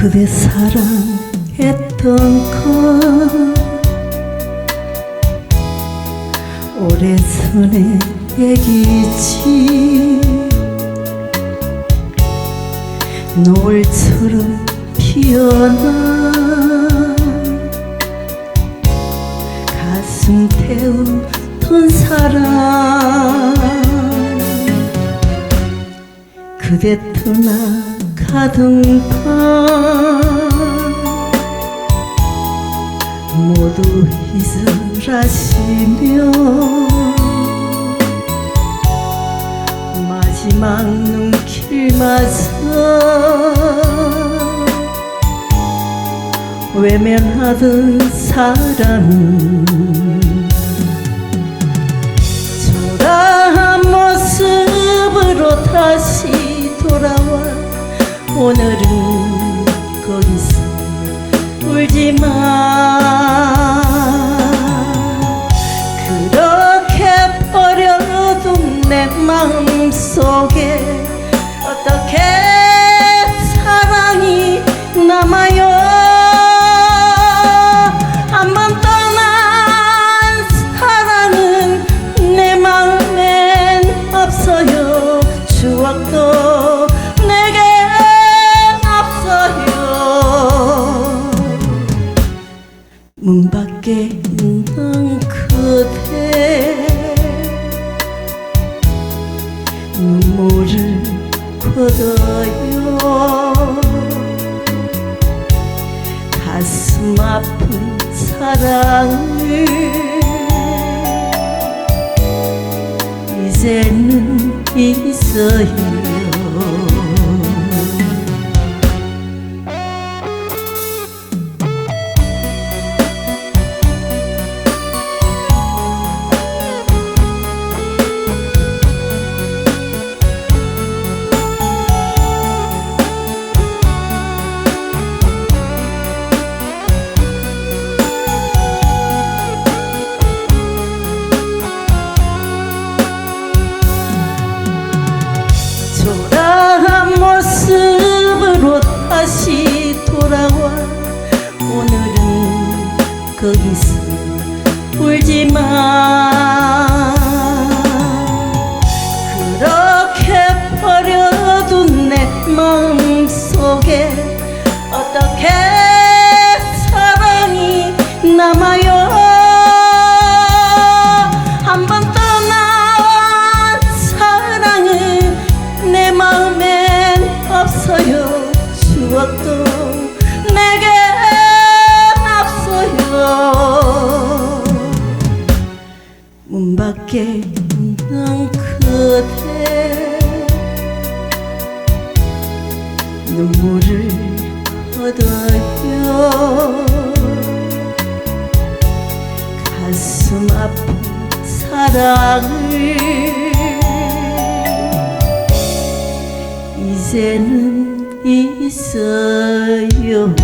그대 사랑했던 건 오래전의 얘기지. 노을처럼 피어나 가슴 태우던 사랑 그대 떠나 밤 모두 이슬하시며 마지막 눈길마저 외면하던 사람 초 오늘은 거기서 울지 마. 그렇게 버려둔 내 마음속에 어떻게 문 밖에 있는 그대. 눈물을 걷어요. 가슴 아픈 사랑을. 이제는 있어요 다시 돌아와. 오늘은 거기서 울지 마 밖에 있는 그대. 눈물을 걷어요 가슴 아픈 사랑을 이제는 있어요